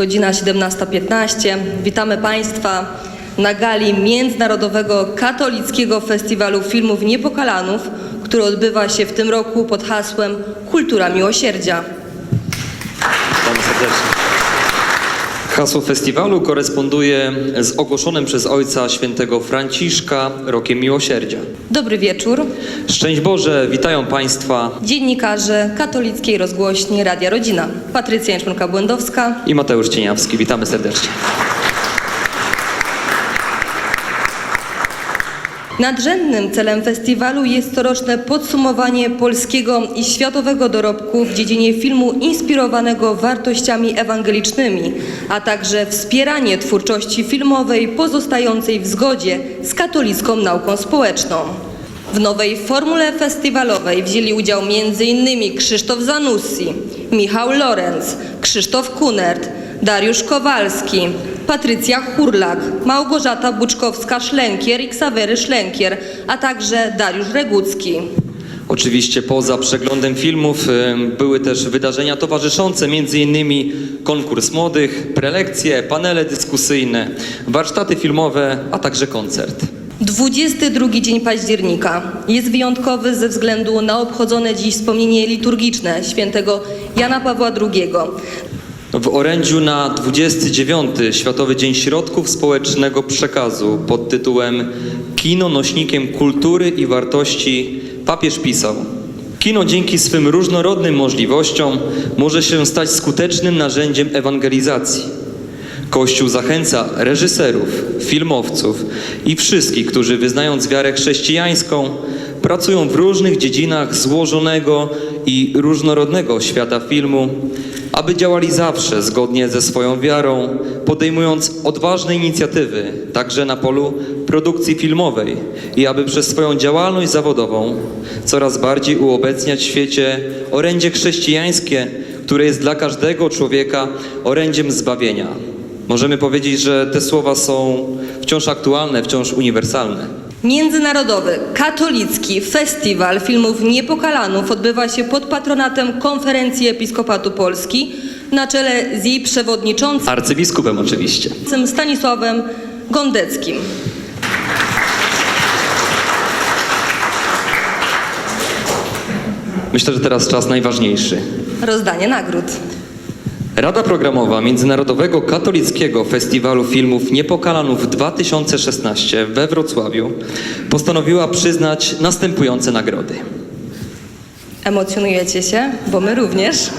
godzina 17.15. Witamy Państwa na gali Międzynarodowego Katolickiego Festiwalu Filmów Niepokalanów, który odbywa się w tym roku pod hasłem Kultura Miłosierdzia. Witamy serdecznie. Hasło festiwalu koresponduje z ogłoszonym przez Ojca Świętego Franciszka Rokiem Miłosierdzia. Dobry wieczór. Szczęść Boże, witają Państwa Dziennikarze katolickiej rozgłośni Radia Rodzina. Patrycja Jęczmynka-Błędowska. i Mateusz Cieniawski. Witamy serdecznie. Nadrzędnym celem festiwalu jest coroczne podsumowanie polskiego i światowego dorobku w dziedzinie filmu inspirowanego wartościami ewangelicznymi, a także wspieranie twórczości filmowej pozostającej w zgodzie z katolicką nauką społeczną. W nowej formule festiwalowej wzięli udział m.in. Krzysztof Zanussi, Michał Lorenz, Krzysztof Kunert, Dariusz Kowalski, Patrycja Hurlak, Małgorzata Buczkowska-Szlenkier i Ksawery Szlenkier, a także Dariusz Regucki. Oczywiście poza przeglądem filmów były też wydarzenia towarzyszące, m.in. konkurs młodych, prelekcje, panele dyskusyjne, warsztaty filmowe, a także koncert. 22 dzień października jest wyjątkowy ze względu na obchodzone dziś wspomnienie liturgiczne świętego Jana Pawła II. W orędziu na 29. Światowy Dzień Środków Społecznego Przekazu pod tytułem Kino nośnikiem kultury i wartości papież pisał Kino dzięki swym różnorodnym możliwościom może się stać skutecznym narzędziem ewangelizacji. Kościół zachęca reżyserów, filmowców i wszystkich, którzy wyznając wiarę chrześcijańską, pracują w różnych dziedzinach złożonego i różnorodnego świata filmu, aby działali zawsze zgodnie ze swoją wiarą, podejmując odważne inicjatywy, także na polu produkcji filmowej i aby przez swoją działalność zawodową coraz bardziej uobecniać w świecie orędzie chrześcijańskie, które jest dla każdego człowieka orędziem zbawienia. Możemy powiedzieć, że te słowa są wciąż aktualne, wciąż uniwersalne. Międzynarodowy Katolicki Festiwal Filmów Niepokalanów odbywa się pod patronatem Konferencji Episkopatu Polski na czele z jej przewodniczącym Arcybiskupem oczywiście. Stanisławem Gondeckim. Myślę, że teraz czas najważniejszy. Rozdanie nagród. Rada Programowa Międzynarodowego Katolickiego Festiwalu Filmów Niepokalanów 2016 we Wrocławiu postanowiła przyznać następujące nagrody. Emocjonujecie się, bo my również.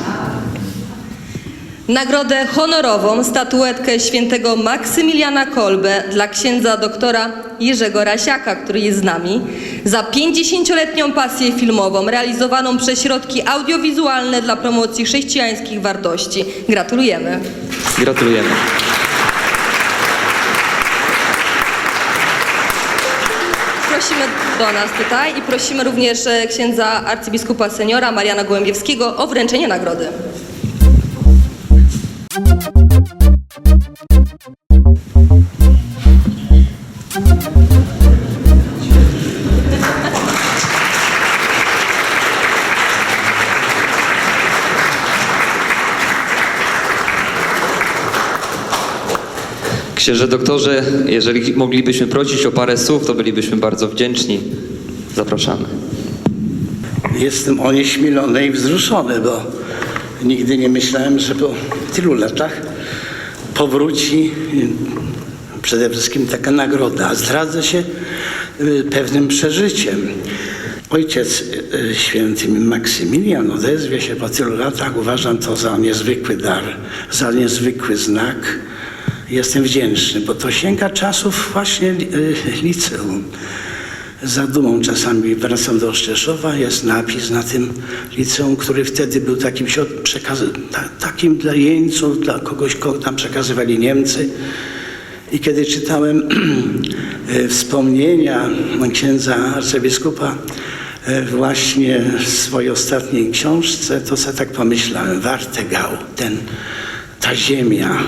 Nagrodę honorową, statuetkę świętego Maksymiliana Kolbe dla księdza doktora Jerzego Rasiaka, który jest z nami, za 50-letnią pasję filmową realizowaną przez środki audiowizualne dla promocji chrześcijańskich wartości. Gratulujemy. Gratulujemy. Prosimy do nas tutaj i prosimy również e, księdza arcybiskupa seniora Mariana Gołębiewskiego o wręczenie nagrody. Księże doktorze, jeżeli moglibyśmy prosić o parę słów, to bylibyśmy bardzo wdzięczni. Zapraszamy. Jestem onieśmielony i wzruszony, bo nigdy nie myślałem, że po tylu latach powróci y, przede wszystkim taka nagroda. Zdradzę się y, pewnym przeżyciem. Ojciec y, święty Maksymilian odezwie się po tylu latach. Uważam to za niezwykły dar, za niezwykły znak. Jestem wdzięczny, bo to sięga czasów właśnie liceum. Za dumą czasami wracam do Szczeszowa, jest napis na tym liceum, który wtedy był takim, takim dla jeńców, dla kogoś, kogo tam przekazywali Niemcy. I kiedy czytałem e, wspomnienia księdza arcybiskupa e, właśnie w swojej ostatniej książce, to sobie tak pomyślałem, Wartegał, ten, ta ziemia,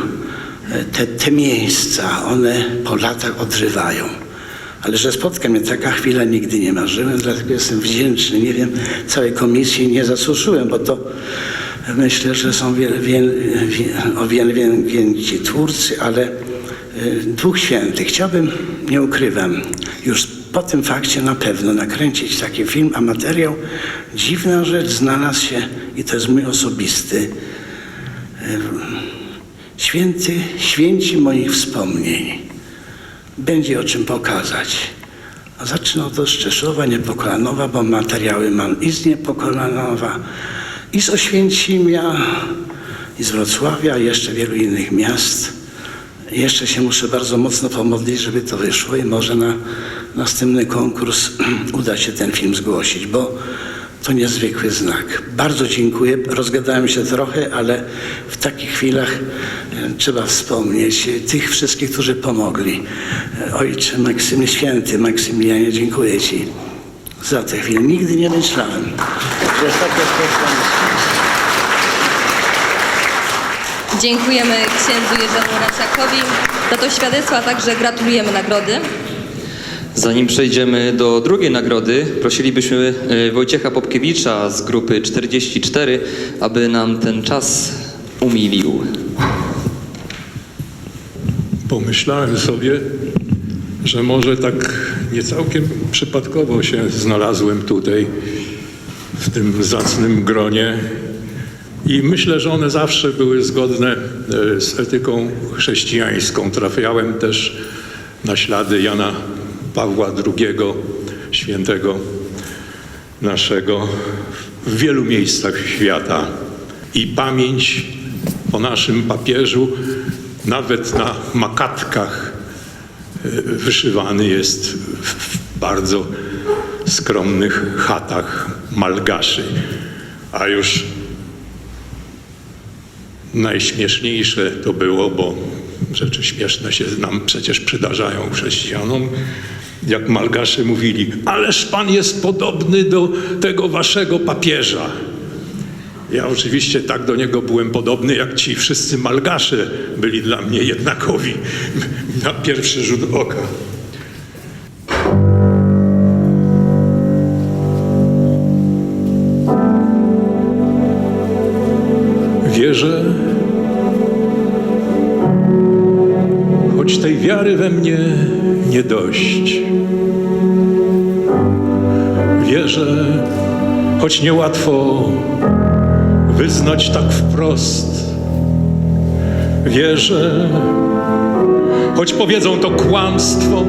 e, te, te miejsca, one po latach odżywają. Ale że spotka mnie taka chwila, nigdy nie marzyłem, dlatego jestem wdzięczny. Nie wiem, całej komisji nie zasłużyłem, bo to Myślę, że są wiele, wiele, wie- o wiele wiele więksi twórcy, ale y, dwóch świętych. Chciałbym, nie ukrywam, już po tym fakcie na pewno nakręcić taki film, a materiał, dziwna rzecz, znalazł się i to jest mój osobisty, y, święty, święci moich wspomnień. Będzie o czym pokazać. A zacznę od Szczeszowa, Niepokalanowa, bo materiały mam i z Niepokalanowa, i z Oświęcimia, i z Wrocławia, i jeszcze wielu innych miast. Jeszcze się muszę bardzo mocno pomodlić, żeby to wyszło i może na następny konkurs uda się ten film zgłosić, bo to niezwykły znak. Bardzo dziękuję. Rozgadałem się trochę, ale w takich chwilach e, trzeba wspomnieć e, tych wszystkich, którzy pomogli. E, Ojcze Maksymie Święty, Maksymilianie, dziękuję Ci za tę chwilę. Nigdy nie myślałem, że takie. Dziękujemy księdzu Jerzemu Raciakowi za to świadectwo, a także gratulujemy nagrody. Zanim przejdziemy do drugiej nagrody, prosilibyśmy e, Wojciecha Popkiewicza z grupy 44, aby nam ten czas umilił. Pomyślałem sobie, że może tak nie całkiem przypadkowo się znalazłem tutaj, w tym zacnym gronie. I myślę, że one zawsze były zgodne e, z etyką chrześcijańską. Trafiałem też na ślady Jana Pawła II, świętego naszego, w wielu miejscach świata. I pamięć o naszym papieżu nawet na makatkach e, wyszywany jest w bardzo skromnych chatach malgaszy. A już najśmieszniejsze to było, bo rzeczy śmieszne się nam przecież przydarzają chrześcijanom, jak malgasze mówili, ależ pan jest podobny do tego waszego papieża. Ja oczywiście tak do niego byłem podobny, jak ci wszyscy malgasze byli dla mnie jednakowi na pierwszy rzut oka. Wierzę, choć tej wiary we mnie nie dość. Wierzę, choć niełatwo wyznać tak wprost. Wierzę, choć powiedzą to kłamstwo.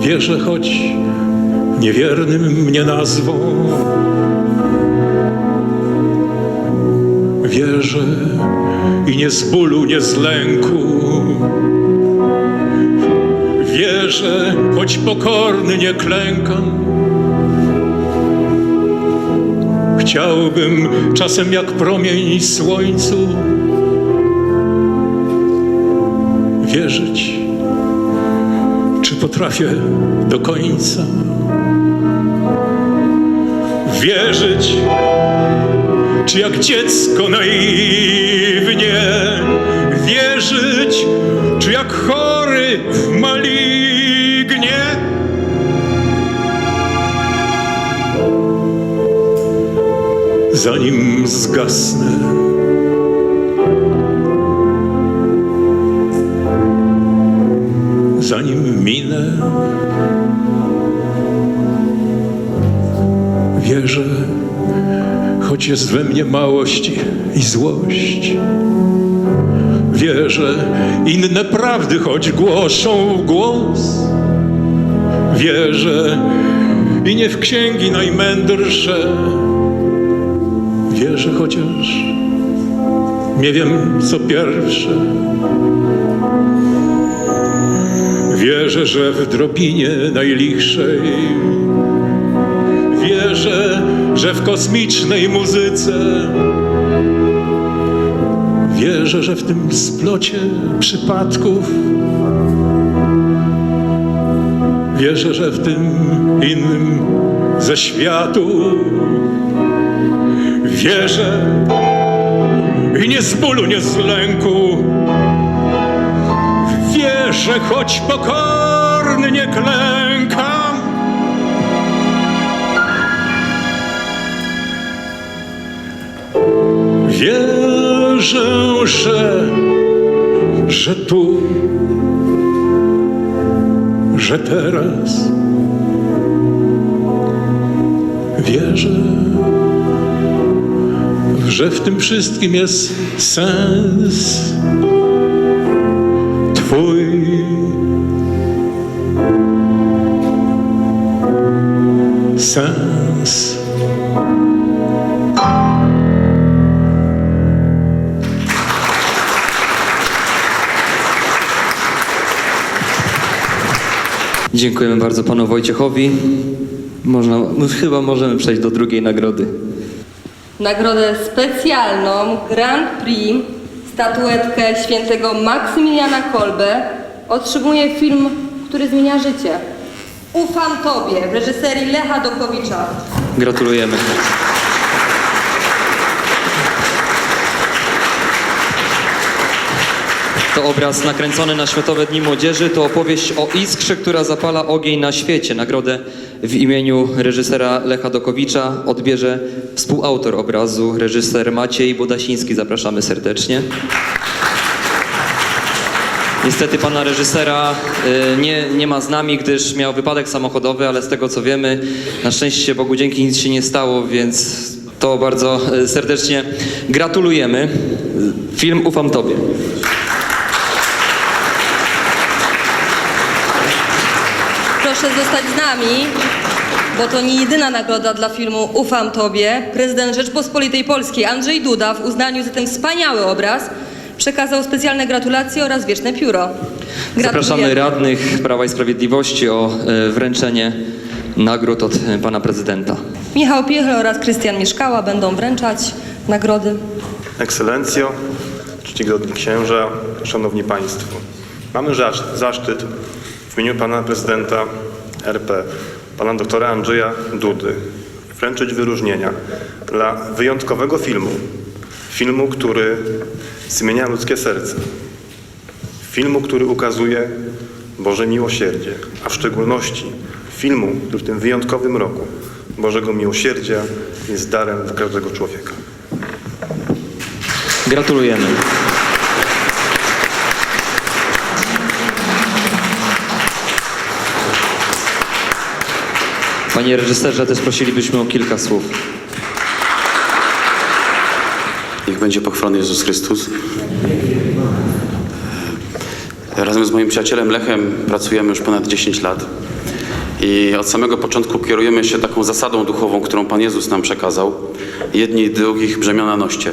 Wierzę, choć niewiernym mnie nazwą. Wierzę i nie z bólu, nie z lęku. Wierzę, choć pokorny nie klękam. Chciałbym czasem jak promień słońcu wierzyć, czy potrafię do końca wierzyć, czy jak dziecko naiwnie wierzyć, czy jak chory w malignie. Zanim zgasnę, zanim minę, wierzę, choć jest we mnie małość i złość. Wierzę, inne prawdy choć głoszą w głos. Wierzę i nie w księgi najmędrsze. Wierzę chociaż nie wiem co pierwsze. Wierzę, że w drobinie najlichszej Wierzę, że w kosmicznej muzyce Wierzę, że w tym splocie przypadków Wierzę, że w tym innym ze światu Wierzę i nie z bólu, nie z lęku. Wierzę, choć pokorny nie klękam Wierzę, że, że tu, że teraz. Wierzę, że w tym wszystkim jest sens Twój. Sens. Dziękujemy bardzo panu Wojciechowi. Można, no chyba możemy przejść do drugiej nagrody. Nagrodę specjalną Grand Prix, statuetkę świętego Maksymiliana Kolbe otrzymuje film, który zmienia życie. Ufam Tobie w reżyserii Lecha Dokowicza. Gratulujemy. To obraz nakręcony na Światowe Dni Młodzieży. To opowieść o iskrze, która zapala ogień na świecie. Nagrodę w imieniu reżysera Lecha Dokowicza odbierze współautor obrazu, reżyser Maciej Bodasiński. Zapraszamy serdecznie. Niestety pana reżysera y, nie, nie ma z nami, gdyż miał wypadek samochodowy, ale z tego co wiemy, na szczęście Bogu dzięki nic się nie stało, więc to bardzo y, serdecznie gratulujemy. Film Ufam Tobie. Proszę zostać z nami, bo to nie jedyna nagroda dla filmu Ufam Tobie. Prezydent Rzeczpospolitej Polskiej Andrzej Duda w uznaniu za ten wspaniały obraz przekazał specjalne gratulacje oraz wieczne pióro. Zapraszamy radnych Prawa i Sprawiedliwości o y, wręczenie nagród od y, pana prezydenta. Michał Piechel oraz Krystian Mieszkała będą wręczać nagrody. Ekscelencjo, czcigodni księża, szanowni państwo. Mamy zasz- zaszczyt w imieniu pana prezydenta RP, pana doktora Andrzeja Dudy, wręczyć wyróżnienia dla wyjątkowego filmu. Filmu, który zmienia ludzkie serce. Filmu, który ukazuje Boże miłosierdzie, a w szczególności filmu, który w tym wyjątkowym roku Bożego miłosierdzia jest darem dla każdego człowieka. Gratulujemy. Panie reżyserze, też prosilibyśmy o kilka słów. Niech będzie pochwalony Jezus Chrystus. Razem z moim przyjacielem Lechem pracujemy już ponad 10 lat. I od samego początku kierujemy się taką zasadą duchową, którą Pan Jezus nam przekazał. Jedni drugich brzemiona noście.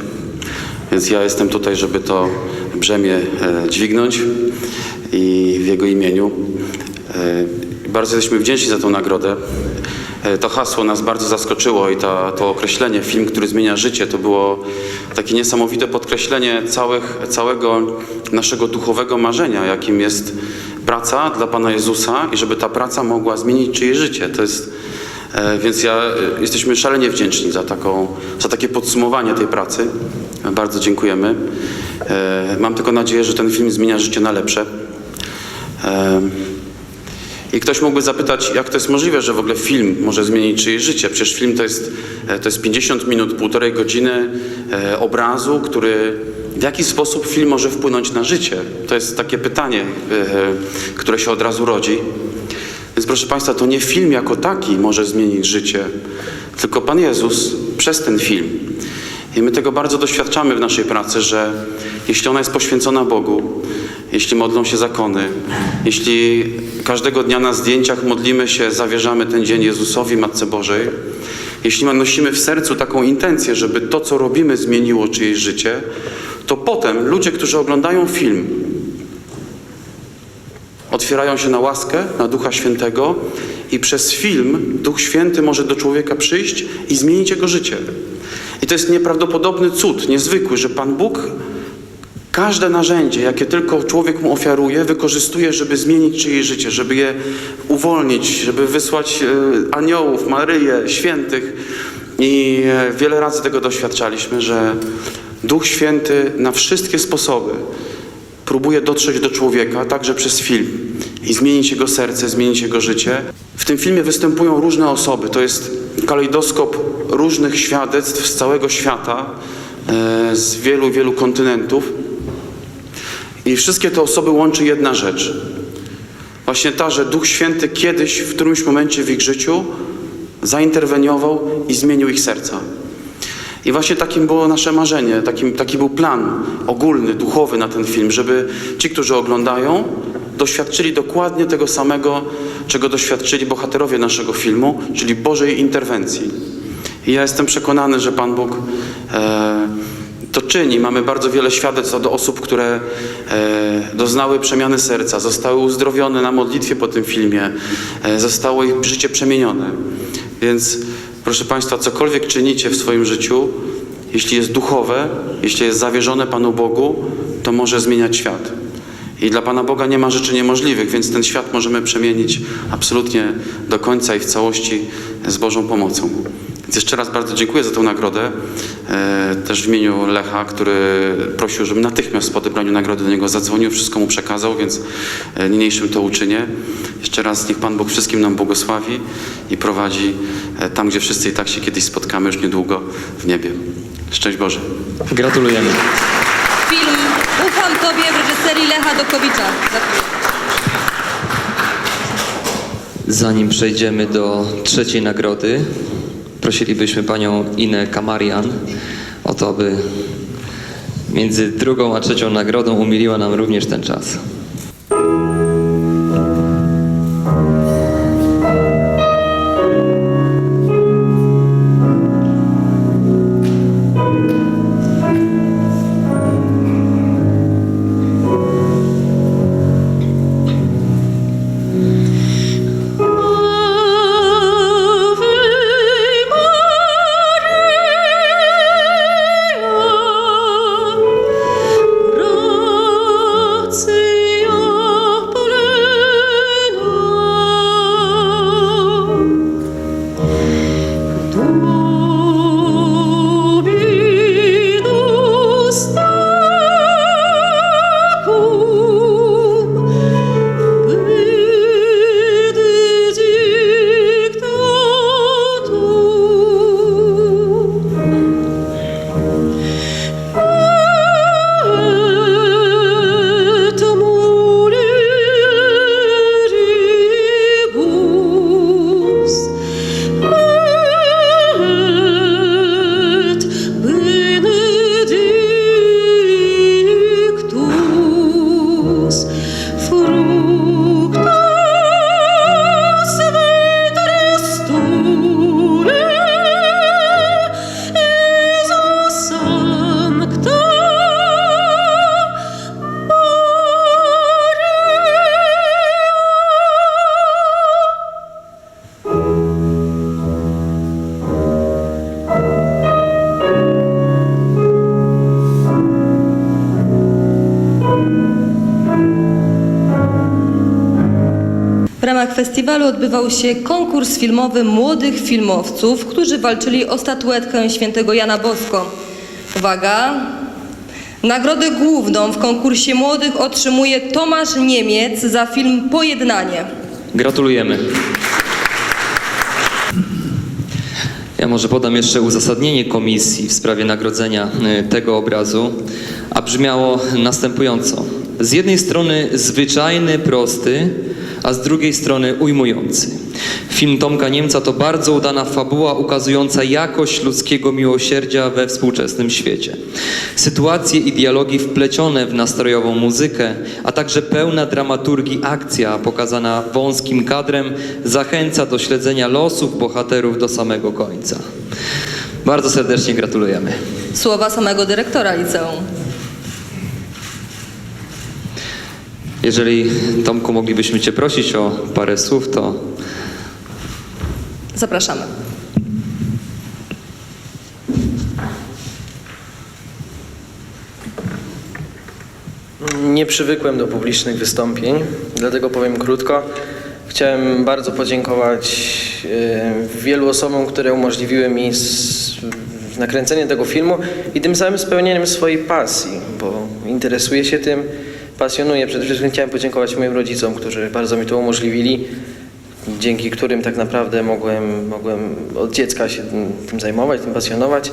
Więc ja jestem tutaj, żeby to brzemię e, dźwignąć i w Jego imieniu. Bardzo jesteśmy wdzięczni za tą nagrodę. E, To hasło nas bardzo zaskoczyło i ta, to określenie, film, który zmienia życie, to było takie niesamowite podkreślenie całych, całego naszego duchowego marzenia, jakim jest praca dla Pana Jezusa i żeby ta praca mogła zmienić czyjeś życie. To jest, e, więc ja, e, jesteśmy szalenie wdzięczni za, taką, za takie podsumowanie tej pracy. Bardzo dziękujemy. Mam tylko nadzieję, że ten film zmienia życie na lepsze. I ktoś mógłby zapytać, jak to jest możliwe, że w ogóle film może zmienić czyjeś życie? Przecież film to jest, e, to jest 50 minut, półtorej godziny e, obrazu, który w jaki sposób film może wpłynąć na życie? To jest takie pytanie, e, które się od razu rodzi. Więc proszę Państwa, to nie film jako taki może zmienić życie, tylko Pan Jezus przez ten film. I my tego bardzo doświadczamy w naszej pracy, że jeśli ona jest poświęcona Bogu, jeśli modlą się zakony, jeśli każdego dnia na zdjęciach modlimy się, zawierzamy ten dzień Jezusowi, Matce Bożej, jeśli nosimy w sercu taką intencję, żeby to, co robimy, zmieniło czyjeś życie, to potem ludzie, którzy oglądają film, otwierają się na łaskę, na Ducha Świętego i przez film Duch Święty może do człowieka przyjść i zmienić jego życie. I to jest nieprawdopodobny cud, niezwykły, że Pan Bóg każde narzędzie, jakie tylko człowiek mu ofiaruje, wykorzystuje, żeby zmienić czyjeś życie, żeby je uwolnić, żeby wysłać e, aniołów, Maryję, świętych. I e, wiele razy tego doświadczaliśmy, że Duch Święty na wszystkie sposoby próbuje dotrzeć do człowieka, także przez film i zmienić jego serce, zmienić jego życie. W tym filmie występują różne osoby. To jest kalejdoskop różnych świadectw z całego świata, e, z wielu, wielu kontynentów. I wszystkie te osoby łączy jedna rzecz. Właśnie ta, że Duch Święty kiedyś w którymś momencie w ich życiu zainterweniował i zmienił ich serca. I właśnie takim było nasze marzenie, takim, taki był plan ogólny, duchowy na ten film, żeby ci, którzy oglądają, doświadczyli dokładnie tego samego, czego doświadczyli bohaterowie naszego filmu, czyli Bożej interwencji. I ja jestem przekonany, że Pan Bóg e, to czyni. Mamy bardzo wiele świadectw od osób, które e, doznały przemiany serca, zostały uzdrowione na modlitwie po tym filmie, e, zostało ich życie przemienione. Więc proszę Państwa, cokolwiek czynicie w swoim życiu, jeśli jest duchowe, jeśli jest zawierzone Panu Bogu, to może zmieniać świat. I dla Pana Boga nie ma rzeczy niemożliwych, więc ten świat możemy przemienić absolutnie do końca i w całości z Bożą pomocą. Więc jeszcze raz bardzo dziękuję za tę nagrodę. E, też w imieniu Lecha, który prosił, żebym natychmiast po odebraniu nagrody do niego zadzwonił, wszystko mu przekazał, więc e, niniejszym to uczynię. Jeszcze raz niech Pan Bóg wszystkim nam błogosławi i prowadzi e, tam, gdzie wszyscy i tak się kiedyś spotkamy już niedługo w niebie. Szczęść Boże. Gratulujemy. Film Ufam Tobie w reżyserii Lecha Dokowicza. Zanim przejdziemy do trzeciej nagrody, prosilibyśmy panią Inę Kamarian o to, aby między drugą a trzecią nagrodą umiliła nam również ten czas. Ramach festiwalu odbywał się konkurs filmowy młodych filmowców, którzy walczyli o statuetkę świętego Jana Bosko. Uwaga! Nagrodę główną w konkursie młodych otrzymuje Tomasz Niemiec za film Pojednanie. Gratulujemy. Ja może podam jeszcze uzasadnienie komisji w sprawie nagrodzenia y, tego obrazu, a brzmiało następująco. Z jednej strony zwyczajny, prosty, a z drugiej strony ujmujący. Film Tomka Niemca to bardzo udana fabuła ukazująca jakość ludzkiego miłosierdzia we współczesnym świecie. Sytuacje i dialogi wplecione w nastrojową muzykę, a także pełna dramaturgii akcja pokazana wąskim kadrem zachęca do śledzenia losów bohaterów do samego końca. Bardzo serdecznie gratulujemy. Słowa samego dyrektora liceum. Jeżeli Tomku moglibyśmy Cię prosić o parę słów, to Zapraszamy. Nie przywykłem do publicznych wystąpień, dlatego powiem krótko. Chciałem bardzo podziękować e, wielu osobom, które umożliwiły mi s- nakręcenie tego filmu i tym samym spełnieniem swojej pasji, bo interesuję się tym, pasjonuję. Przede wszystkim chciałem podziękować moim rodzicom, którzy bardzo mi to umożliwili, dzięki którym tak naprawdę mogłem, mogłem od dziecka się tym- tym zajmować, tym pasjonować.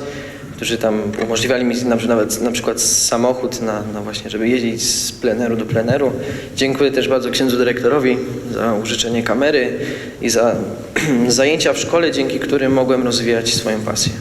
którzy tam umożliwiali mi na, nawet na przykład samochód na, na właśnie, żeby jeździć z pleneru do pleneru. Dziękuję też bardzo księdzu dyrektorowi za użyczenie kamery i za zajęcia w szkole, dzięki którym mogłem rozwijać swoją pasję.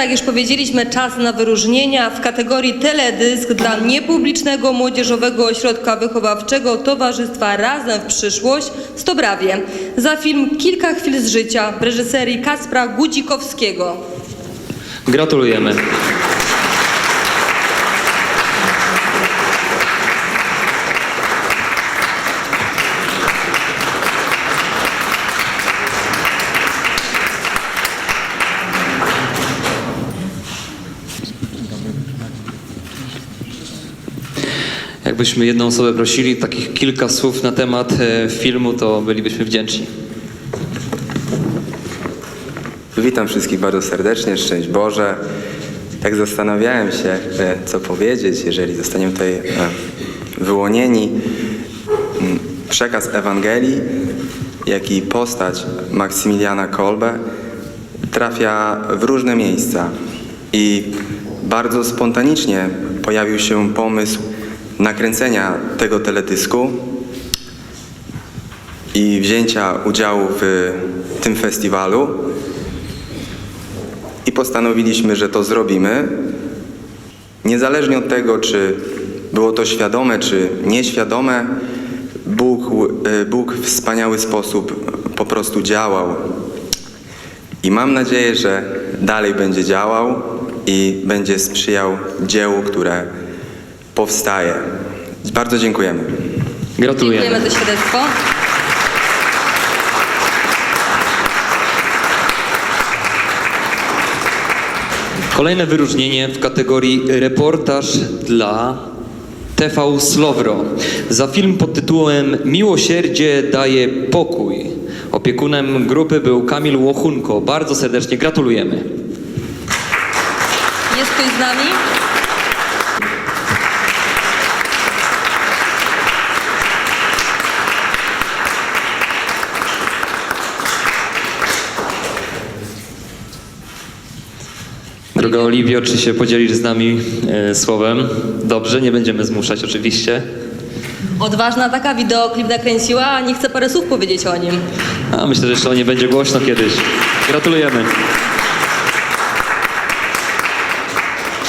Tak, jak już powiedzieliśmy, czas na wyróżnienia w kategorii teledysk dla niepublicznego młodzieżowego ośrodka wychowawczego Towarzystwa Razem w Przyszłość w Stobrawie za film Kilka chwil z życia w reżyserii Kacpra Gudzikowskiego. Gratulujemy. Jakbyśmy jedną osobę prosili, takich kilka słów na temat e, filmu, to bylibyśmy wdzięczni. Witam wszystkich bardzo serdecznie, szczęść Boże. Tak zastanawiałem się, co powiedzieć, jeżeli zostaniemy tutaj e, wyłonieni. Mm, Przekaz Ewangelii, jak i postać Maksymiliana Kolbe trafia w różne miejsca i bardzo spontanicznie pojawił się pomysł nakręcenia tego teledysku i wzięcia udziału w tym festiwalu i postanowiliśmy, że to zrobimy. Niezależnie od tego, czy było to świadome, czy nieświadome, Bóg, e, Bóg w wspaniały sposób po prostu działał. I mam nadzieję, że dalej będzie działał i będzie sprzyjał dziełu, które powstaje. Bardzo dziękujemy. Gratulujemy. Dziękujemy za świadectwo. Kolejne wyróżnienie w kategorii reportaż dla TV Slowro za film pod tytułem Miłosierdzie daje pokój. Opiekunem grupy był Kamil Łochunko. Bardzo serdecznie gratulujemy. Jest ktoś z nami? Droga Oliwio, czy się podzielisz z nami e, słowem? Dobrze, nie będziemy zmuszać oczywiście. Odważna taka wideoklip nakręciła, a nie chce parę słów powiedzieć o nim. A myślę, że jeszcze o nie będzie głośno kiedyś. Gratulujemy.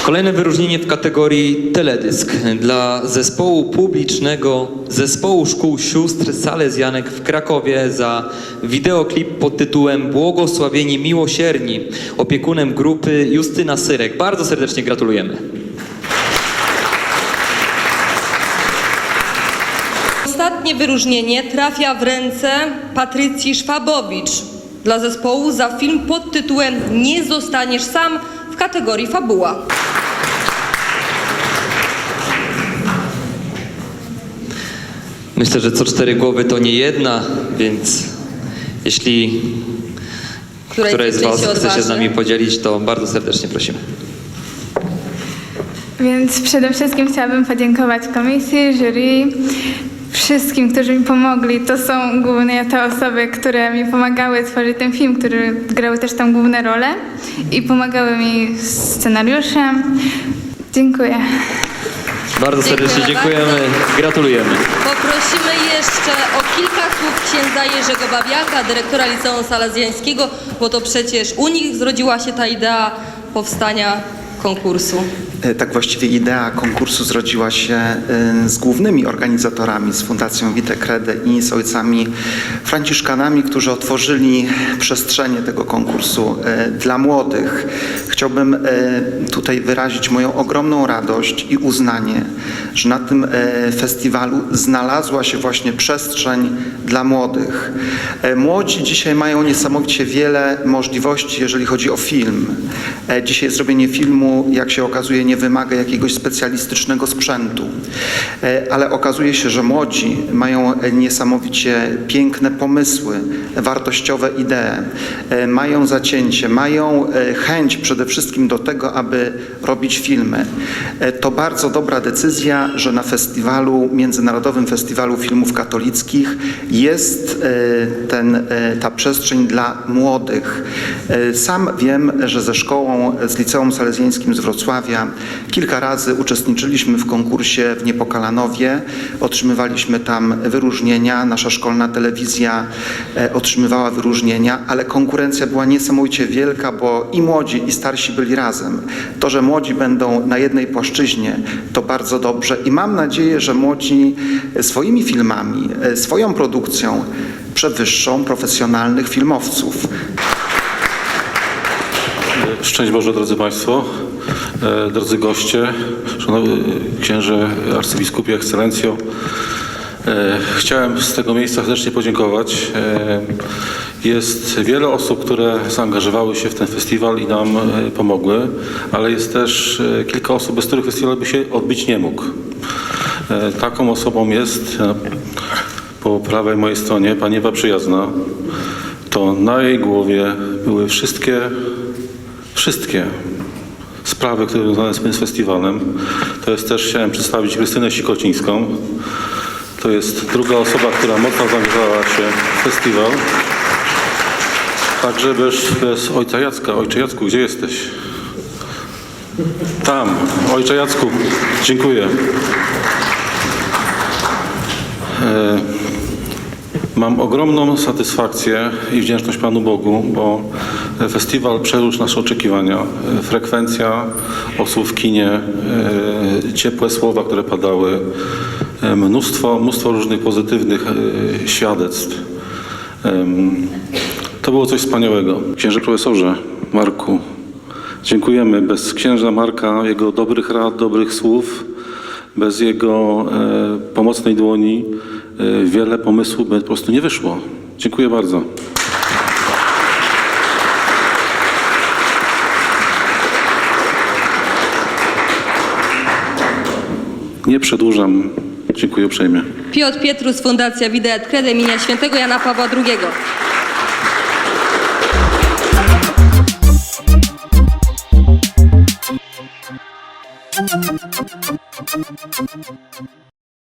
Kolejne wyróżnienie w kategorii teledysk dla zespołu publicznego Zespołu Szkół Sióstr Salezjanek w Krakowie za wideoklip pod tytułem Błogosławieni Miłosierni. Opiekunem grupy Justyna Syrek. Bardzo serdecznie gratulujemy. Ostatnie wyróżnienie trafia w ręce Patrycji Szwabowicz dla zespołu za film pod tytułem Nie zostaniesz sam w kategorii fabuła. Myślę, że co cztery głowy to nie jedna, więc jeśli Której któraś z Was się chce się z nami podzielić, to bardzo serdecznie prosimy. Więc przede wszystkim chciałabym podziękować komisji, jury, wszystkim, którzy mi pomogli. To są głównie te osoby, które mi pomagały tworzyć ten film, które grały też tam główne role i pomagały mi z scenariuszem. Dziękuję. Bardzo serdecznie Dziękujemy dziękujemy. Gratulujemy. Poprosimy jeszcze o kilka słów księdza Jerzego Babiaka, dyrektora Liceum Salezjańskiego, bo to przecież u nich zrodziła się ta idea powstania konkursu. E, Tak właściwie idea konkursu zrodziła się e, z głównymi organizatorami, z Fundacją Vite Crede i z ojcami franciszkanami, którzy otworzyli przestrzenie tego konkursu e, dla młodych. Chciałbym tutaj wyrazić moją ogromną radość i uznanie, że na tym festiwalu znalazła się właśnie przestrzeń dla młodych. Młodzi dzisiaj mają niesamowicie wiele możliwości, jeżeli chodzi o film. Dzisiaj zrobienie filmu, jak się okazuje, nie wymaga jakiegoś specjalistycznego sprzętu. E, Ale okazuje się, że młodzi mają niesamowicie piękne pomysły, wartościowe idee, e, mają zacięcie, mają e, chęć przede wszystkim do tego, aby robić filmy. To bardzo dobra decyzja, że na festiwalu, Międzynarodowym Festiwalu Filmów Katolickich jest ten, ta przestrzeń dla młodych. Sam wiem, że ze szkołą, z Liceum Salezjańskim z Wrocławia kilka razy uczestniczyliśmy w konkursie w Niepokalanowie. Otrzymywaliśmy tam wyróżnienia. Nasza szkolna telewizja e, otrzymywała wyróżnienia, ale konkurencja była niesamowicie wielka, bo i młodzi, i starsi byli razem. To, że młodzi będą na jednej płaszczyźnie, to bardzo dobrze i mam nadzieję, że młodzi swoimi filmami, e, swoją produkcją przewyższą profesjonalnych filmowców. Szczęść Boże, drodzy Państwo, e, drodzy goście, szanowny księże arcybiskupie, ekscelencjo. E, Chciałem z tego miejsca serdecznie podziękować. E, Jest wiele osób, które zaangażowały się w ten festiwal i nam e, pomogły, ale jest też e, kilka osób, bez których festiwal by się odbyć nie mógł. E, Taką osobą jest e, po prawej mojej stronie pani Ewa Przyjazna. To na jej głowie były wszystkie wszystkie sprawy, które związane z tym festiwalem. To jest też, chciałem przedstawić Krystynę Sikocińską. To jest druga osoba, która mocno zaangażowała się w festiwal. Także bez, bez ojca Jacka. Ojcze Jacku, gdzie jesteś? Tam. Ojcze Jacku, dziękuję. E, Mam ogromną satysfakcję i wdzięczność Panu Bogu, bo festiwal przerósł nasze oczekiwania. Frekwencja osób w kinie, e, ciepłe słowa, które padały, e, mnóstwo, mnóstwo różnych pozytywnych e, świadectw. To było coś wspaniałego. Księże profesorze Marku, dziękujemy. Bez księża Marka, jego dobrych rad, dobrych słów, bez jego pomocnej dłoni wiele pomysłów by po prostu nie wyszło. Dziękuję bardzo. Nie przedłużam. Dziękuję uprzejmie. Piotr Pietrus, Fundacja Vida et Crede imienia świętego Jana Pawła II.